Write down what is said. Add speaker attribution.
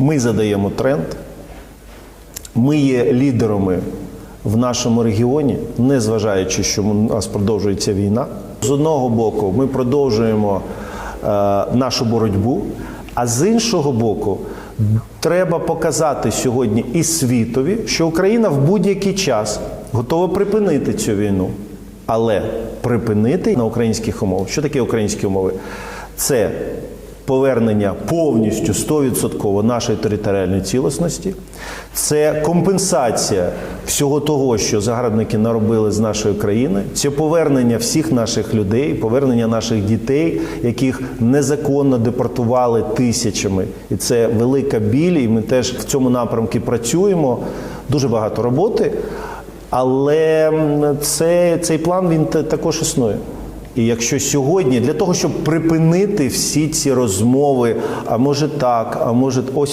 Speaker 1: Ми задаємо тренд. Ми є лідерами в нашому регіоні, незважаючи, що у нас продовжується війна. З одного боку, ми продовжуємо е, нашу боротьбу, а з іншого боку, треба показати сьогодні і світові, що Україна в будь-який час готова припинити цю війну, але припинити на українських умовах. Що таке українські умови? Це повернення повністю 100% нашої територіальної цілісності, це компенсація всього того, що загарбники наробили з нашої країни, це повернення всіх наших людей, повернення наших дітей, яких незаконно депортували тисячами. І це велика біль, і ми теж в цьому напрямку працюємо. Дуже багато роботи. Але це, цей план він та- також існує. І якщо сьогодні для того, щоб припинити всі ці розмови, а може так, а може ось